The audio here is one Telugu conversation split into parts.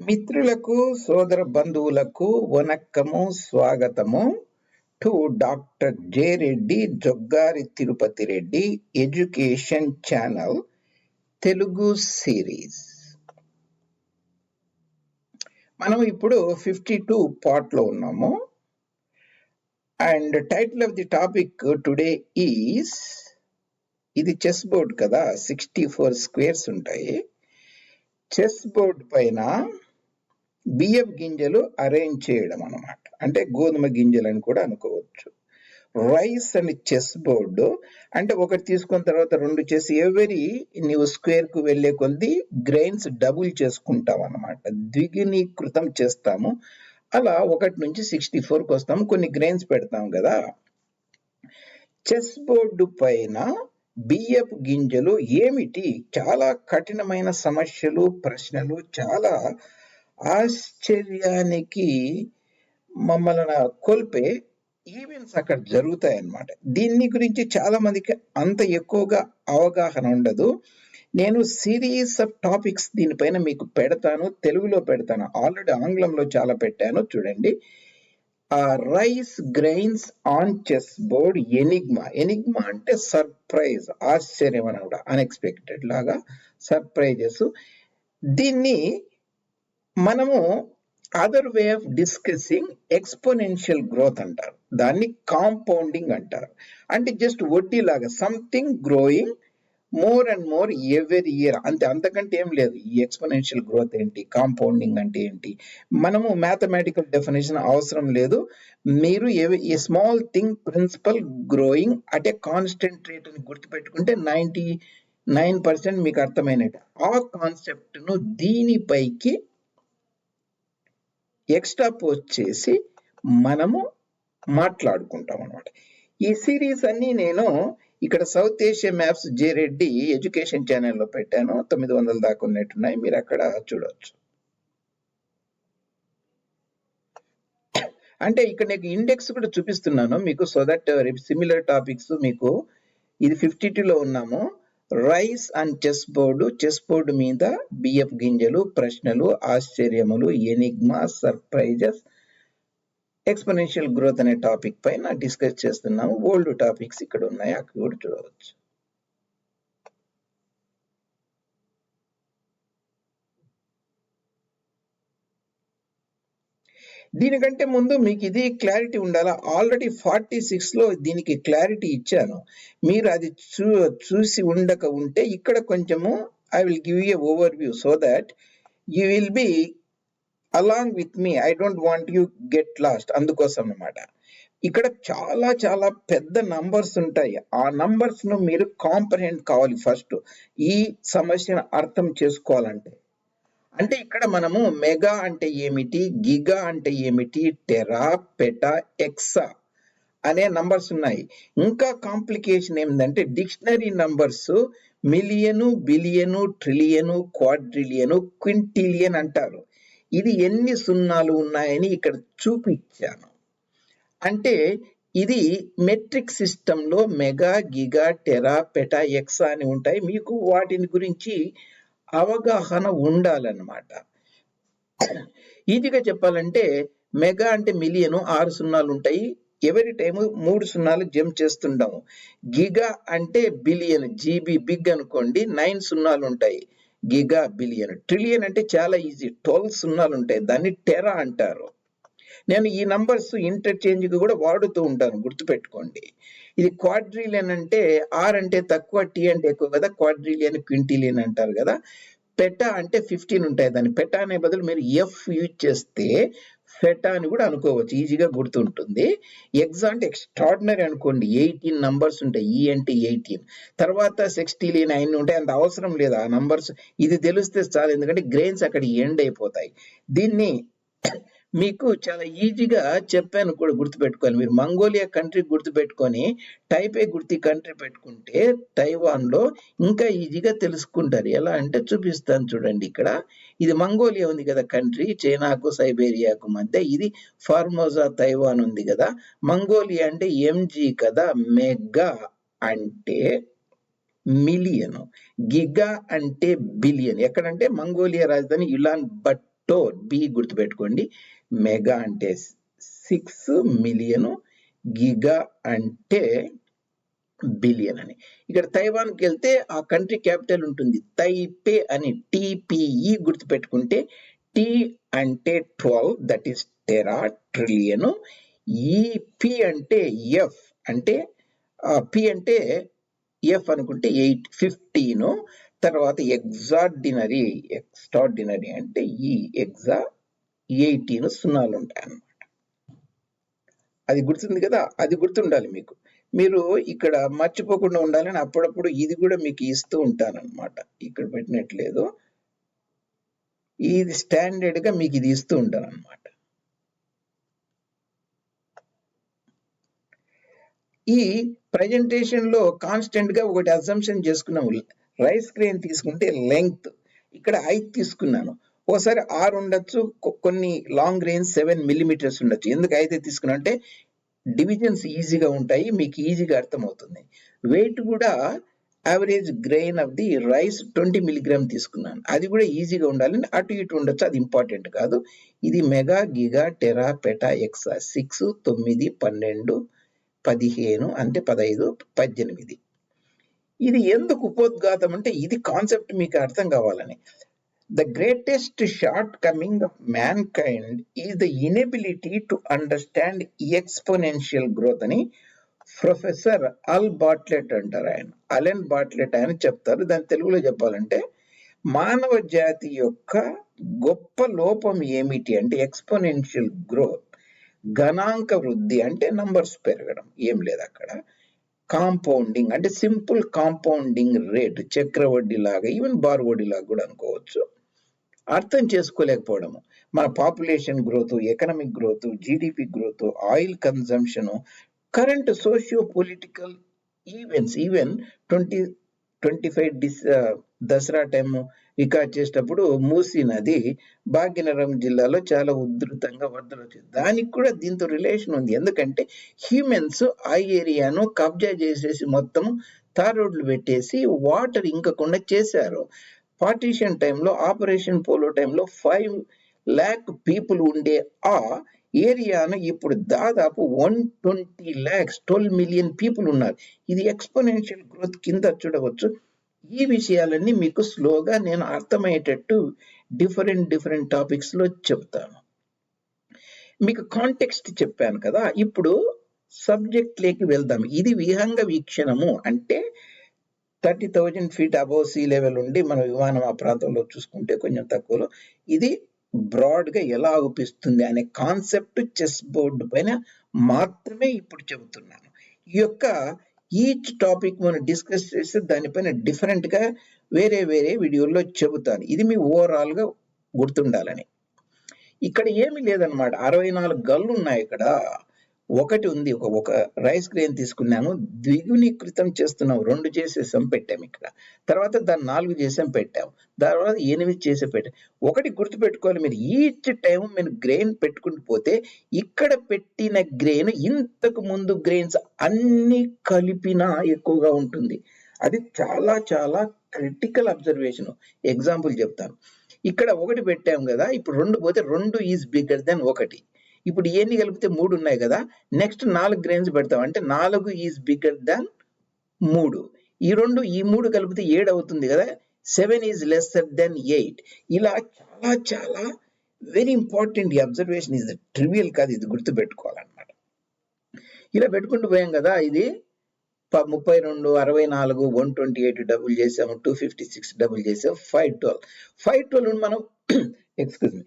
మిత్రులకు సోదర బంధువులకు వనక్కము స్వాగతము. To doctor J Reddy Joggari Tirupati Reddy education channel Telugu series. మనం ఇప్పుడు ఫిఫ్టీ టూ పార్ట్లో ఉన్నాము. And title of the topic today is ఇది చెస్ బోర్డ్ కదా సిక్స్టీ ఫోర్ స్క్వేర్స్ ఉంటాయి. చెస్ బోర్డ్ పైన బియ్యపు గింజలు అరేంజ్ చేయడం అన్నమాట. అంటే గోధుమ గింజలు అని కూడా అనుకోవచ్చు. రైస్ అని చెస్ బోర్డు అంటే ఒకటి తీసుకున్న తర్వాత రెండు చేసి ఎవరి నీవు స్క్వేర్కు వెళ్ళే కొద్ది గ్రెయిన్స్ డబుల్ చేసుకుంటాం అన్నమాట. ద్విగుణీకృతం చేస్తాము. అలా ఒకటి నుంచి సిక్స్టీ ఫోర్కి వస్తాము. కొన్ని గ్రెయిన్స్ పెడతాం కదా. చెస్ బోర్డు పైన బియ్యపు గింజలు ఏమిటి? చాలా కఠినమైన సమస్యలు ప్రశ్నలు చాలా ఆశ్చర్యానికి మమ్మల్ని కోల్పే ఈవెంట్స్ అక్కడ జరుగుతాయి అన్నమాట దీన్ని గురించి చాలా మందికి అంత ఎక్కువగా అవగాహన ఉండదు. నేను సిరీస్ ఆఫ్ టాపిక్స్ దీనిపైన మీకు పెడతాను తెలుగులో పెడతాను. ఆల్రెడీ ఆంగ్లంలో చాలా పెట్టాను చూడండి. Rice grains on chess board enigma. Enigma అంటే సర్ప్రైజ్ ఆశ్చర్యం అని కూడా అన్ఎక్స్పెక్టెడ్ లాగా సర్ప్రైజెస్. దీన్ని మనము other way of discussing exponential growth అంటారు. దాన్ని కాంపౌండింగ్ అంటారు. అంటే జస్ట్ వడ్డీ లాగా something growing more and more every year అంతే అంతకంటే ఏం లేదు. ఈ ఎక్స్పోనెన్షియల్ గ్రోత్ ఏంటి? కాంపౌండింగ్ అంటే ఏంటి? మనము మ్యాథమెటికల్ డెఫినేషన్ అవసరం లేదు. మీరు a small thing principal growing at a constant rate అని గుర్తుపెట్టుకుంటే నైంటీ నైన్ పర్సెంట్ మీకు అర్థమైనట్టు. ఆ కాన్సెప్ట్ను దీనిపైకి ఎక్స్ట్రా పోస్ట్ చేసి మనము మాట్లాడుకుంటాం అనమాట ఈ సిరీస్ అన్ని నేను ఇక్కడ South Asia maps J Reddy education ఛానల్లో పెట్టాను. తొమ్మిది వందల దాకా ఉన్నట్టున్నాయి. మీరు అక్కడ చూడవచ్చు అంటే ఇక్కడ నీకు ఇండెక్స్ కూడా చూపిస్తున్నాను. మీకు సో దట్ సిమిలర్ టాపిక్స్ మీకు ఇది ఫిఫ్టీ టూలో ఉన్నాము. Rice and chess board chess board మీద బియ్యపు గింజలు ప్రశ్నలు ఆశ్చర్యములు ఎనిగ్మా సర్ప్రైజెస్ ఎక్స్పెనెన్షియల్ గ్రోత్ అనే టాపిక్ పైన డిస్కస్ చేస్తున్నాము. ఓల్డ్ టాపిక్స్ ఇక్కడ ఉన్నాయి అక్కడ కూడా చూడవచ్చు. దీనికంటే ముందు మీకు ఇది క్లారిటీ ఉండాలా? ఆల్రెడీ ఫార్టీ సిక్స్లో దీనికి క్లారిటీ ఇచ్చాను. మీరు అది చూ చూసి ఉండక ఉంటే ఇక్కడ కొంచెము I will give a overview so that you will be along with me I don't want you get lost అందుకోసం అనమాట ఇక్కడ చాలా చాలా పెద్ద నంబర్స్ ఉంటాయి. ఆ నంబర్స్ను మీరు కాంప్రహెండ్ కావాలి ఫస్ట్ ఈ సమస్యను అర్థం చేసుకోవాలంటే. అంటే ఇక్కడ మనము మెగా అంటే ఏమిటి? గిగా అంటే ఏమిటి? టెరా పెటా ఎక్సా అనే నంబర్స్ ఉన్నాయి. ఇంకా కాంప్లికేషన్ ఏంటంటే dictionary numbers million billion trillion quadrillion quintillion అంటారు. ఇది ఎన్ని సున్నాలు ఉన్నాయని ఇక్కడ చూపించాను. అంటే ఇది మెట్రిక్ సిస్టంలో mega giga tera peta exa అని ఉంటాయి. మీకు వాటిని గురించి అవగాహన ఉండాలన్నమాట. ఈజీగా చెప్పాలంటే మెగా అంటే మిలియన్ ఆరు సున్నాలు ఉంటాయి. ఎవరి టైం మూడు సున్నాలు జంప్ చేస్తుంటాము. గిగా అంటే బిలియన్ జీబీ బిగ్ అనుకోండి నైన్ సున్నాలు ఉంటాయి. గిగా బిలియన్ ట్రిలియన్ అంటే చాలా ఈజీ ట్వెల్వ్ సున్నాలు ఉంటాయి. దాన్ని టెరా అంటారు. నేను ఈ నంబర్స్ ఇంటర్చేంజ్ కూడా వాడుతూ ఉంటాను గుర్తుపెట్టుకోండి. ఇది క్వాడ్రిలియన్ అంటే ఆర్ అంటే తక్కువ టీ అంటే ఎక్కువ కదా క్వాడ్రిలియన్ క్వింటిలియన్ అంటారు కదా. పెటా అంటే ఫిఫ్టీన్ ఉంటాయి దాన్ని. పెటా అనే బదులు మీరు ఎఫ్ యూజ్ చేస్తే ఫెటా అని కూడా అనుకోవచ్చు. ఈజీగా గుర్తుంటుంది. ఎగ్జా అంటే ఎక్స్ట్రాడినరీ అనుకోండి. ఎయిటీన్ నంబర్స్ ఉంటాయి. ఈ అంటే ఎయిటీన్ తర్వాత సిక్స్టీలీన్ అయిన ఉంటాయి. అంత అవసరం లేదు. ఆ నంబర్స్ ఇది తెలిస్తే చాలు. ఎందుకంటే గ్రెయిన్స్ అక్కడ ఎండ్ అయిపోతాయి. దీన్ని మీకు చాలా ఈజీగా చెప్పాను కూడా గుర్తుపెట్టుకోవాలి. మీరు మంగోలియా కంట్రీ గుర్తుపెట్టుకొని టైపే గుర్తి కంట్రీ పెట్టుకుంటే తైవాన్లో ఇంకా ఈజీగా తెలుసుకుంటారు. ఎలా అంటే చూపిస్తాను చూడండి ఇక్కడ. ఇది మంగోలియా ఉంది కదా కంట్రీ చైనాకు సైబేరియాకు మధ్య. ఇది ఫార్మోజా తైవాన్ ఉంది కదా. మంగోలియా అంటే ఎంజీ కదా. మెగా అంటే మిలియన్. గిగా అంటే బిలియన్. ఎక్కడంటే మంగోలియా రాజధాని యులాన్ బట్ బి గుర్తుపెట్టుకోండి. మెగా అంటే సిక్స్ మిలియన్ గిగా అంటే బిలియన్ అని. ఇక్కడ తైవాన్కి వెళ్తే ఆ కంట్రీ క్యాపిటల్ ఉంటుంది. తైపే అని టీపీఈ గుర్తుపెట్టుకుంటే టి అంటే twelve that is tera trillion EP అంటే ఎఫ్ అంటే పి అంటే ఎఫ్ అనుకుంటే ఎయిట్ ఫిఫ్టీన్ తర్వాత ఎగ్జార్డినరీ ఎక్స్ట్రాడినరీ అంటే ఈ ఎగ్జా ఎయిటీన్ సున్నాలు ఉంటాయి అన్నమాట. అది గుర్తుంది కదా? అది గుర్తుండాలి మీకు. మీరు ఇక్కడ మర్చిపోకుండా ఉండాలని అప్పుడప్పుడు ఇది కూడా మీకు ఇస్తూ ఉంటానన్నమాట. ఇక్కడ పెట్టినట్లేదు. ఇది స్టాండర్డ్గా మీకు ఇది ఇస్తూ ఉంటాను అనమాట ఈ ప్రజెంటేషన్లో లో కాన్స్టెంట్గా ఒకటి అజంప్షన్ చేసుకున్నాము. రైస్ క్రేన్ తీసుకుంటే లెంగ్త్. ఇక్కడ హైట్ తీసుకున్నాను. ఒకసారి ఆరు ఉండొచ్చు కొన్ని లాంగ్ రేంజ్ సెవెన్ మిల్లీమీటర్స్ ఉండొచ్చు. ఎందుకు అయితే తీసుకున్నా అంటే డివిజన్స్ ఈజీగా ఉంటాయి మీకు ఈజీగా అర్థమవుతుంది. వెయిట్ కూడా average grain of the rice twenty milligram తీసుకున్నాను. అది కూడా ఈజీగా ఉండాలని అటు ఇటు ఉండొచ్చు అది ఇంపార్టెంట్ కాదు. ఇది mega giga tera peta exa six తొమ్మిది పన్నెండు పదిహేను అంటే పదహైదు పద్దెనిమిది. ఇది ఎందుకు ఉపోద్ఘాతం అంటే ఇది కాన్సెప్ట్ మీకు అర్థం కావాలని. The greatest shortcoming of man the inability to understand to understand growth అని ప్రొఫెసర్ అల్ బాట్లెట్ అంటారు ఆయన. అలెన్ బాట్లెట్ ఆయన చెప్తారు. దాని తెలుగులో చెప్పాలంటే మానవ జాతి యొక్క గొప్ప లోపం ఏమిటి అంటే ఎక్స్పోనెన్షియల్ గ్రోత్ గణాంక వృద్ధి అంటే నంబర్స్ పెరగడం. ఏం లేదు అక్కడ. కాంపౌండింగ్ అంటే సింపుల్ కాంపౌండింగ్ రేట్ చక్రవడ్డీ లాగా ఈవెన్ బార్ వడ్డీ లాగా కూడా అనుకోవచ్చు. అర్థం చేసుకోలేకపోవడము. మన population growth economic growth GDP growth oil consumption current socio political events even twenty twenty five this Dasara time record చేసేటప్పుడు మూసీ నది భాగ్యనగరం జిల్లాలో చాలా ఉధృతంగా వరదలు వచ్చింది దానికి కూడా దీంతో రిలేషన్ ఉంది. ఎందుకంటే హ్యూమెన్స్ ఆ ఏరియాను కబ్జా చేసేసి మొత్తం తార్ రోడ్లు పెట్టేసి వాటర్ ఇంకకుండా చేశారు. పార్టీషన్ టైంలో ఆపరేషన్ పోలో టైంలో ఫైవ్ ల్యాక్ పీపుల్ ఉండే ఆ ఏరియాను ఇప్పుడు దాదాపు one twenty lakhs twelve million people ఉన్నారు. ఇది ఎక్స్పోనెన్షియల్ గ్రోత్ కింద చూడవచ్చు. ఈ విషయాలన్నీ మీకు స్లోగా నేను అర్థమయ్యేటట్టు డిఫరెంట్ డిఫరెంట్ టాపిక్స్లో చెప్తాను మీకు కాంటెక్స్ట్ చెప్పాను కదా ఇప్పుడు సబ్జెక్ట్లోకి వెళ్దాం. ఇది విహంగ వీక్షణము అంటే thirty thousand feet above sea level ఉండి మన విమానం ఆ ప్రాంతంలో చూసుకుంటే కొంచెం తక్కువలో ఇది బ్రాడ్గా ఎలా అవుపిస్తుంది అనే కాన్సెప్ట్ చెస్ బోర్డు పైన మాత్రమే ఇప్పుడు చెబుతున్నాను. ఈ యొక్క ఈచ్ టాపిక్ మనం డిస్కస్ చేస్తే దానిపైన డిఫరెంట్గా వేరే వేరే వీడియోల్లో చెబుతాను. ఇది మీ ఓవరాల్గా గుర్తుండాలని. ఇక్కడ ఏమీ లేదనమాట అరవై నాలుగు గల్లు ఉన్నాయి ఇక్కడ. ఒకటి ఉంది ఒక ఒక రైస్ గ్రెయిన్ తీసుకున్నాము ద్విగుణీకృతం చేస్తున్నాం రెండు చేసేసాం పెట్టాం ఇక్కడ. తర్వాత దాన్ని నాలుగు చేసాం పెట్టాం. తర్వాత ఎనిమిది చేసే పెట్టాం. ఒకటి గుర్తుపెట్టుకోవాలి మీరు ఈచ్ టైం మీరు గ్రెయిన్ పెట్టుకుంటూ పోతే ఇక్కడ పెట్టిన గ్రెయిన్ ఇంతకు ముందు గ్రెయిన్స్ అన్ని కలిపినా ఎక్కువగా ఉంటుంది. అది చాలా చాలా క్రిటికల్ అబ్జర్వేషన్ ఎగ్జాంపుల్ చెప్తాను. ఇక్కడ ఒకటి పెట్టాం కదా ఇప్పుడు రెండు పోతే రెండు ఈజ్ బిగ్గర్ దెన్ ఒకటి. ఇప్పుడు ఏన్ని కలిపితే మూడు ఉన్నాయి కదా నెక్స్ట్ నాలుగు గ్రెయిన్స్ పెడతాం. అంటే నాలుగు ఈజ్ బిగ్గర్ దాన్ మూడు. ఈ రెండు ఈ మూడు కలిపితే ఏడు అవుతుంది కదా seven is lesser than eight ఇలా చాలా చాలా వెరీ ఇంపార్టెంట్ ఈ అబ్జర్వేషన్ ఇస్ ట్రివియల్ కాదు ఇది గుర్తు పెట్టుకోవాలన్నమాట ఇలా పెట్టుకుంటూ పోయాం కదా ఇది ముప్పై రెండు అరవై నాలుగు వన్ ట్వంటీ ఎయిట్ డబుల్ చేసాము టూ ఫిఫ్టీ సిక్స్ డబుల్ చేసాము ఫైవ్ ట్వెల్వ్ ఫైవ్ ట్వెల్వ్ మనం ఎక్స్క్యూజ్ మీ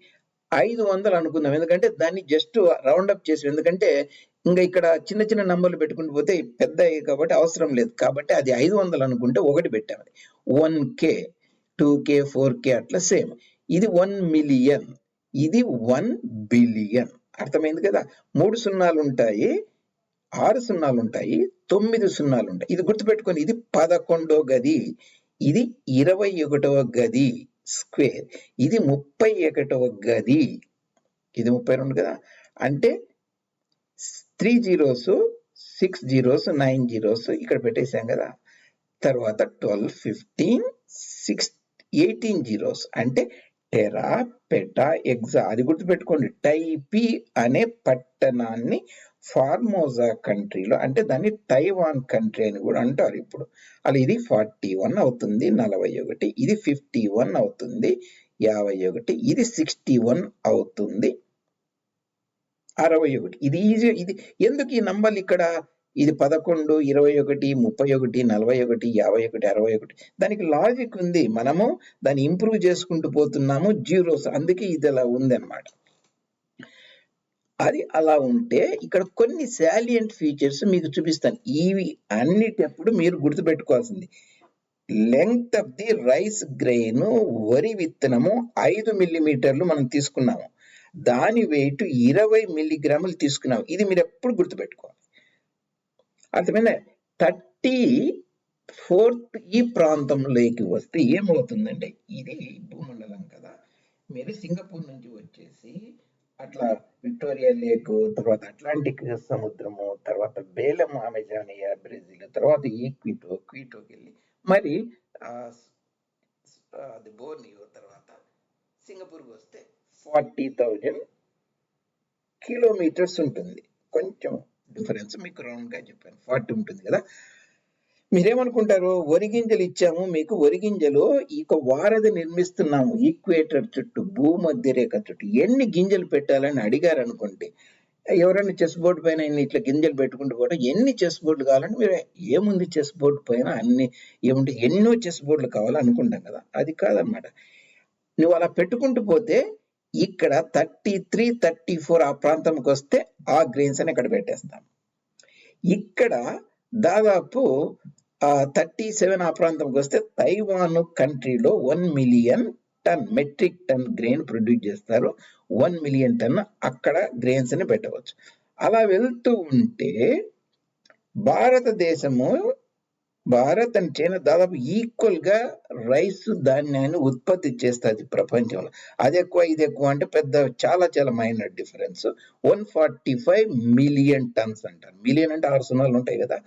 ఐదు వందలు అనుకుందాం. ఎందుకంటే దాన్ని జస్ట్ రౌండ్ అప్ చేసి ఎందుకంటే ఇంకా ఇక్కడ చిన్న చిన్న నంబర్లు పెట్టుకుంటూ పోతే పెద్ద కాబట్టి అవసరం లేదు. కాబట్టి అది ఐదు వందలు అనుకుంటే ఒకటి పెట్టాము one K two K four K అట్లా సేమ్. ఇది వన్ మిలియన్. ఇది వన్ బిలియన్. అర్థమైంది కదా? మూడు సున్నాలు ఉంటాయి ఆరు సున్నాలు ఉంటాయి తొమ్మిది సున్నాలు ఉంటాయి. ఇది గుర్తుపెట్టుకొని ఇది పదకొండో గది. ఇది ఇరవై ఒకటవ గది. స్క్వేర్. ఇది ముప్పై ఒకటవ గది. ఇది ముప్పై రెండు కదా? అంటే three zeros six zeros nine zeros ఇక్కడ పెట్టేశాం కదా? తర్వాత twelve fifteen six eighteen zeros. అంటే టెరా పెటా ఎగ్జా. అది గుర్తుపెట్టుకోండి. టైపీ అనే పట్టణాన్ని ఫార్మోజా కంట్రీలో అంటే దాన్ని తైవాన్ కంట్రీ అని కూడా అంటారు ఇప్పుడు. అలా ఇది ఫార్టీ వన్ అవుతుంది నలభై ఒకటి ఇది ఫిఫ్టీ వన్ అవుతుంది యాభై ఒకటి ఇది సిక్స్టీ వన్ అవుతుంది అరవై ఒకటి. ఇది ఈజీ ఇది ఎందుకు ఈ నంబర్లు ఇక్కడ? ఇది పదకొండు ఇరవై ఒకటి ముప్పై ఒకటి నలభై ఒకటి యాభై ఒకటి అరవై ఒకటి. దానికి లాజిక్ ఉంది. మనము దాన్ని ఇంప్రూవ్ చేసుకుంటూ పోతున్నాము జీరోస్. అందుకే ఇది అలా ఉంది అనమాట అది అలా ఉంటే ఇక్కడ కొన్ని శాలియంట్ ఫీచర్స్ మీకు చూపిస్తాను. ఇవి అన్నిటప్పుడు మీరు గుర్తుపెట్టుకోవాల్సింది. Length of the rice grain వరి విత్తనము ఐదు మిల్లీమీటర్లు మనం తీసుకున్నాము. దాని వెయిట్ ఇరవై మిల్లీగ్రాములు తీసుకున్నాము. ఇది మీరు ఎప్పుడు గుర్తుపెట్టుకోవాలి. అర్థమైందా? థర్టీ ఫోర్త్ ఈ ప్రాంతంలోకి వస్తే ఏమవుతుందంటే ఇది భూమండలం కదా. మీరు సింగపూర్ నుంచి వచ్చేసి అట్లా విక్టోరియా లేక్ తర్వాత అట్లాంటిక్ సముద్రము తర్వాత బేలం అమెజానియా బ్రెజిల్ తర్వాత ఈక్విటో క్వీటోకి వెళ్ళి మరి అది బోర్నియో తర్వాత సింగపూర్కి వస్తే ఫార్టీ థౌజండ్ కిలోమీటర్స్ ఉంటుంది. కొంచెం డిఫరెన్స్ మీకు రౌండ్గా చెప్పాను. ఫార్టీ ఉంటుంది కదా? మీరేమనుకుంటారు? వరి గింజలు ఇచ్చాము మీకు వరి గింజలు ఇక వారధి నిర్మిస్తున్నాము. ఈక్వేటర్ చుట్టూ భూమధ్యరేఖ చుట్టూ ఎన్ని గింజలు పెట్టాలని అడిగారు అనుకోండి ఎవరైనా చెస్ బోర్డు పైన ఇట్లా గింజలు పెట్టుకుంటూ కూడా ఎన్ని చెస్ బోర్డులు కావాలని మీరు ఏముంది చెస్ బోర్డు పైన అన్ని ఏముంది ఎన్నో చెస్ బోర్డులు కావాలి అనుకుంటాం కదా. అది కాదనమాట నువ్వు అలా పెట్టుకుంటూ పోతే ఇక్కడ థర్టీ త్రీ థర్టీ ఫోర్ ఆ ప్రాంతంకి వస్తే ఆ గ్రెయిన్స్ అని ఇక్కడ పెట్టేస్తాం. ఇక్కడ దాదాపు థర్టీ సెవెన్ ఆ ప్రాంతంకి వస్తే తైవాన్ కంట్రీలో one million ton metric ton grain produce చేస్తారు. వన్ మిలియన్ టన్ అక్కడ గ్రెయిన్స్ని పెట్టవచ్చు. అలా వెళ్తూ ఉంటే భారతదేశము భారత్ అండ్ చైనా దాదాపు ఈక్వల్గా రైస్ ధాన్యాన్ని ఉత్పత్తి చేస్తుంది ప్రపంచంలో. అది ఎక్కువ ఇది ఎక్కువ అంటే పెద్ద చాలా చాలా minor difference one forty five million tons అంటారు మిలియన్ అంటే ఆరు సున్నాలు ఉంటాయి కదా.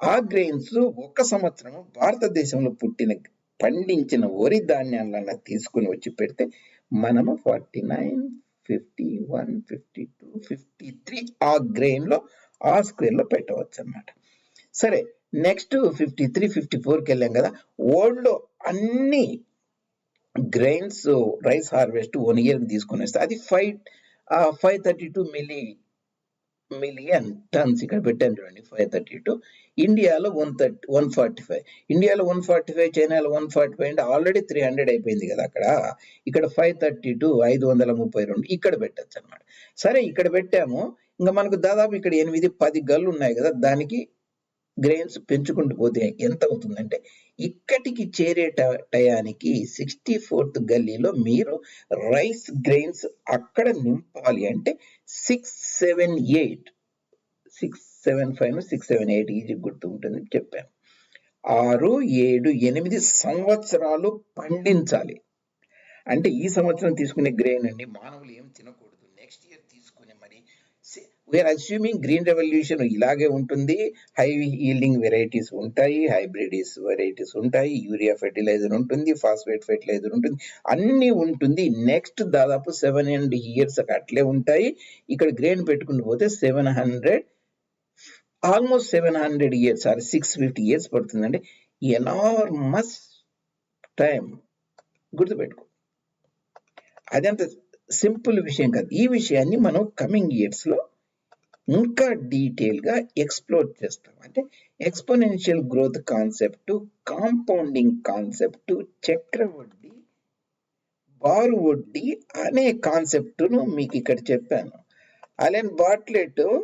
ఆ గ్రెయిన్స్ ఒక సంవత్సరం భారతదేశంలో పుట్టిన పండించిన వరి ధాన్యాలన్నా తీసుకుని వచ్చి పెడితే మనము forty nine fifty one fifty two fifty three ఆ గ్రెయిన్లో ఆ స్క్వేర్లో పెట్టవచ్చు అనమాట సరే నెక్స్ట్ ఫిఫ్టీ త్రీ ఫిఫ్టీ ఫోర్కి వెళ్ళాం కదా ఓల్డ్ అన్ని గ్రెయిన్స్ రైస్ హార్వెస్ట్ వన్ ఇయర్కి తీసుకుని వస్తే అది five five thirty two milli million tons ఇక్కడ పెట్టాను చూడండి ఫైవ్ థర్టీ టూ. ఇండియాలో one thirty one forty five ఇండియాలో వన్ ఫార్టీ ఫైవ్ చైనాలో వన్ ఫార్టీ ఫైవ్ అంటే ఆల్రెడీ త్రీ హండ్రెడ్ అయిపోయింది కదా అక్కడ. ఇక్కడ ఫైవ్ థర్టీ టూ ఐదు వందల ముప్పై రెండు ఇక్కడ పెట్టచ్చు అనమాట సరే ఇక్కడ పెట్టాము. ఇంకా మనకు దాదాపు ఇక్కడ ఎనిమిది పది గల్లు ఉన్నాయి కదా. దానికి గ్రెయిన్స్ పెంచుకుంటూ పోతే ఎంత అవుతుందంటే ఇక్కడికి చేరే ట- టయానికి సిక్స్టీ ఫోర్త్ గల్లీలో మీరు రైస్ గ్రెయిన్స్ అక్కడ నింపాలి అంటే six seven eight six seven five six seven eight easy గుర్తు ఉంటుంది చెప్పాను. ఆరు ఏడు ఎనిమిది సంవత్సరాలు పండించాలి. అంటే ఈ సంవత్సరం తీసుకునే గ్రెయిన్ అండి మానవులు ఏం తినకూడదు. నెక్స్ట్ ఇయర్ తీసుకునే మరి వీఆర్ అస్యూమింగ్ గ్రీన్ రెవల్యూషన్ ఇలాగే ఉంటుంది. హై ఈల్డింగ్ వెరైటీస్ ఉంటాయి హైబ్రిడీస్ వెరైటీస్ ఉంటాయి యూరియా ఫెర్టిలైజర్ ఉంటుంది ఫాస్ఫేట్ ఫెర్టిలైజర్ ఉంటుంది అన్నీ ఉంటుంది. నెక్స్ట్ దాదాపు సెవెన్ అండ్ ఇయర్స్ అట్లే ఉంటాయి. ఇక్కడ గ్రెయిన్ పెట్టుకుని పోతే seven hundred almost seven hundred years or six fifty years పడుతుందండి. ఎనార్మస్ టైం గుర్తుపెట్టుకో. అదంత సింపుల్ విషయం కాదు. ఈ విషయాన్ని మనం కమింగ్ ఇయర్స్లో ఇంకా డీటెయిల్గా ఎక్స్ప్లోర్ చేస్తాం. అంటే exponential growth concept compounding concept చక్రవడ్డీ బారు వడ్డీ అనే కాన్సెప్ట్ను మీకు ఇక్కడ చెప్పాను. అలెన్ బాట్లెట్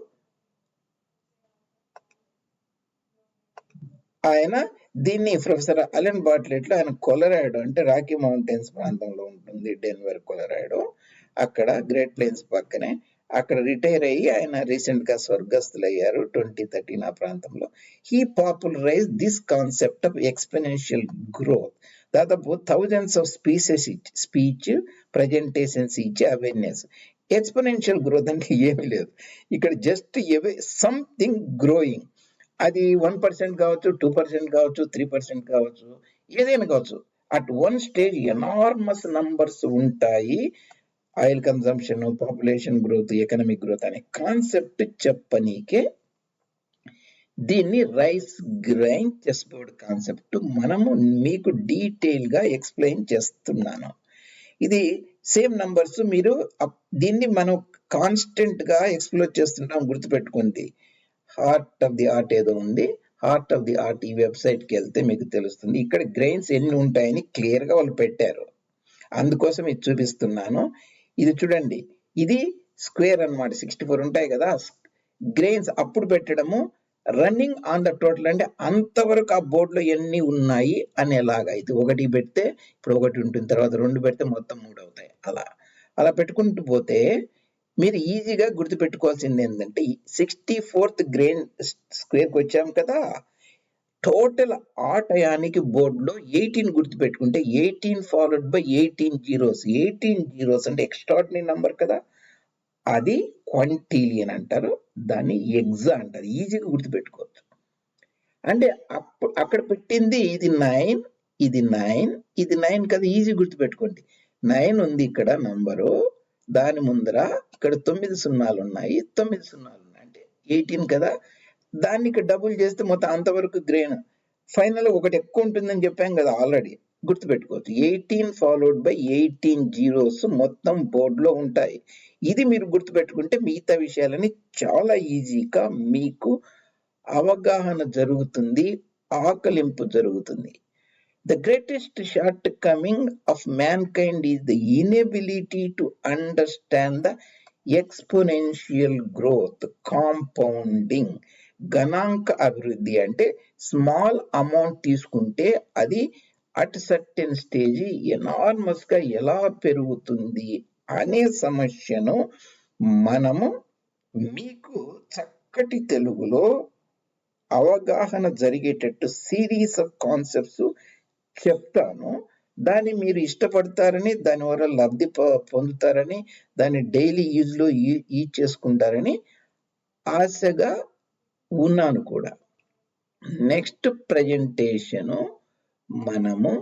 ఆయన దీన్ని ప్రొఫెసర్ అలెన్ బాట్లెట్లో ఆయన కొలరాడో అంటే రాకీ మౌంటైన్స్ ప్రాంతంలో ఉంటుంది డెన్వర్ కొలరాడో అక్కడ గ్రేట్ ప్లేన్స్ పక్కనే అక్కడ రిటైర్ అయ్యి ఆయన రీసెంట్గా స్వర్గస్థులు అయ్యారు ట్వంటీ థర్టీన్ ఆ ప్రాంతంలో. He popularize this concept of exponential growth. దాదాపు thousands of species speech presentations ఇచ్చి అవేర్నెస్. ఎక్స్పెనెన్షియల్ గ్రోత్ అంటే ఏమీ లేదు. ఇక్కడ జస్ట్ ఎవే సంథింగ్ గ్రోయింగ్. అది వన్ పర్సెంట్ కావచ్చు టూ పర్సెంట్ కావచ్చు త్రీ పర్సెంట్ కావచ్చు ఏదైనా కావచ్చు. At one stage enormous numbers ఉంటాయి. Oil consumption population growth economic growth అనే కాన్సెప్ట్ చెప్పనీకే దీన్ని rice grain chess board concept మనము మీకు డీటెయిల్గా ఎక్స్ప్లెయిన్ చేస్తున్నాను. ఇది సేమ్ నంబర్స్ మీరు అప్- దీన్ని మనం కాన్స్టెంట్గా ఎక్స్ప్లోర్ చేస్తుంటాం గుర్తుపెట్టుకుంది హార్ట్ ఆఫ్ ది ఆర్ట్ ఏదో ఉంది. హార్ట్ ఆఫ్ ది ఆర్ట్ ఈ వెబ్సైట్కి వెళ్తే మీకు తెలుస్తుంది. ఇక్కడ గ్రెయిన్స్ ఎన్ని ఉంటాయని క్లియర్గా వాళ్ళు పెట్టారు. అందుకోసం ఇది చూపిస్తున్నాను. ఇది చూడండి. ఇది స్క్వేర్ అన్నమాట. సిక్స్టీ ఫోర్ ఉంటాయి కదా. గ్రెయిన్స్ అప్పుడు పెట్టడము రన్నింగ్ ఆన్ ద టోటల్ అంటే అంతవరకు ఆ బోర్డులో ఎన్ని ఉన్నాయి అనేలాగా. ఇది ఒకటి పెడితే ఇప్పుడు ఒకటి ఉంటుంది తర్వాత రెండు పెడితే మొత్తం మూడు అవుతాయి. అలా. అలా పెట్టుకుంటూ పోతే మీరు ఈజీగా గుర్తుపెట్టుకోవాల్సింది ఏంటంటే సిక్స్టీ ఫోర్త్ గ్రెయిన్ స్క్వేర్కి వచ్చాం కదా టోటల్ ఆ టయానికి బోర్డులో ఎయిటీన్ గుర్తుపెట్టుకుంటే eighteen followed by eighteen zeros eighteen zeros అంటే ఎక్స్ట్రాడినరీ నెంబర్ కదా. అది క్వంటీలియన్ అంటారు దాన్ని ఎగ్జా అంటారు. ఈజీగా గుర్తుపెట్టుకోవచ్చు. అంటే అప్పుడు అక్కడ పెట్టింది ఇది నైన్ ఇది నైన్ ఇది నైన్ కదా ఈజీ గుర్తుపెట్టుకోండి. నైన్ ఉంది ఇక్కడ నంబరు దాని ముందర ఇక్కడ తొమ్మిది సున్నాలు ఉన్నాయి తొమ్మిది సున్నాలు ఉన్నాయి అంటే ఎయిటీన్ కదా? దాన్ని ఇక్కడ డబుల్ చేస్తే మొత్తం అంతవరకు గ్రెయిన్ ఫైనల్ ఒకటి ఎక్కువ ఉంటుందని చెప్పాం కదా ఆల్రెడీ. గుర్తుపెట్టుకోవచ్చు eighteen followed by eighteen zeros మొత్తం బోర్డులో ఉంటాయి. ఇది మీరు గుర్తుపెట్టుకుంటే మిగతా విషయాలని చాలా ఈజీగా మీకు అవగాహన జరుగుతుంది ఆకలింపు జరుగుతుంది. The greatest shortcoming of mankind is the inability to understand the exponential growth compounding గణాంక అభివృద్ధి అంటే స్మాల్ అమౌంట్ తీసుకుంటే అది అట్ సర్టెన్ స్టేజ్ ఎనార్మస్గా ఎలా పెరుగుతుంది అనే సమస్యను మనము మీకు చక్కటి తెలుగులో అవగాహన జరిగేటట్టు సిరీస్ ఆఫ్ కాన్సెప్ట్స్ చెప్తాను. దాన్ని మీరు ఇష్టపడతారని దాని వల్ల లబ్ధి పొందుతారని దాన్ని డైలీ యూజ్లో ఈ యూజ్ చేసుకుంటారని ఆశగా ఉన్నాను కూడా. నెక్స్ట్ ప్రజెంటేషను మనము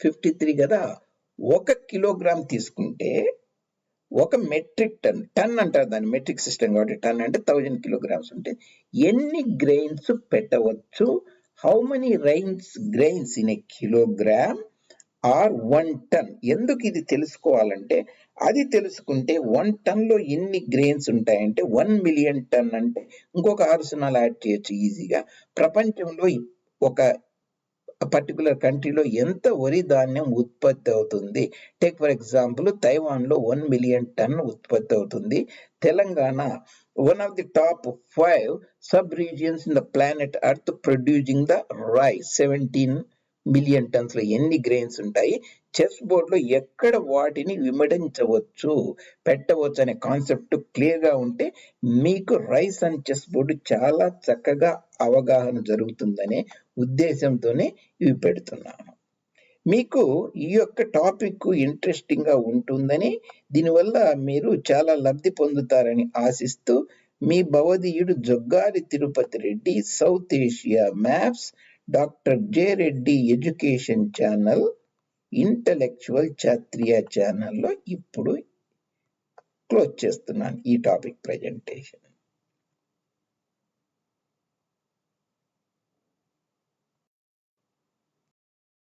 ఫిఫ్టీ త్రీ కదా ఒక కిలోగ్రామ్ తీసుకుంటే ఒక మెట్రిక్ టన్ టన్ అంటారు దాన్ని మెట్రిక్ సిస్టమ్ కాబట్టి టన్ అంటే థౌజండ్ కిలోగ్రామ్స్ ఉంటే ఎన్ని గ్రెయిన్స్ పెట్టవచ్చు how many grains grains in a kilogram or one ton ఎందుకు ఇది తెలుసుకోవాలంటే అది తెలుసుకుంటే వన్ టన్లో ఎన్ని గ్రెయిన్స్ ఉంటాయంటే వన్ మిలియన్ టన్ అంటే ఇంకొక ఆరు సున్నాలు యాడ్ చేయొచ్చు ఈజీగా ప్రపంచంలో ఒక పర్టికులర్ కంట్రీలో ఎంత వరి ధాన్యం ఉత్పత్తి అవుతుంది? టేక్ ఫర్ ఎగ్జాంపుల్ తైవాన్లో వన్ మిలియన్ టన్ ఉత్పత్తి అవుతుంది. Telangana one of the top five sub regions in the planet earth producing the rice, seventeen million టన్స్లో ఎన్ని గ్రెయిన్స్ ఉంటాయి? చెస్ బోర్డ్లో ఎక్కడ వాటిని విమడించవచ్చు పెట్టవచ్చు అనే కాన్సెప్ట్ క్లియర్గా ఉంటే మీకు రైస్ అండ్ చెస్ బోర్డు చాలా చక్కగా అవగాహన జరుగుతుందనే ఉద్దేశంతోనే ఇవి పెడుతున్నాను. మీకు ఈ యొక్క టాపిక్ ఇంట్రెస్టింగ్గా ఉంటుందని దీనివల్ల మీరు చాలా లబ్ధి పొందుతారని ఆశిస్తూ మీ భవదీయుడు Joggari Tirupati Reddy South Asia maps doctor J Reddy education channel intellectual ఛాత్రియ ఛానల్లో ఇప్పుడు క్లోజ్ చేస్తున్నాను ఈ టాపిక్ ప్రజెంటేషన్.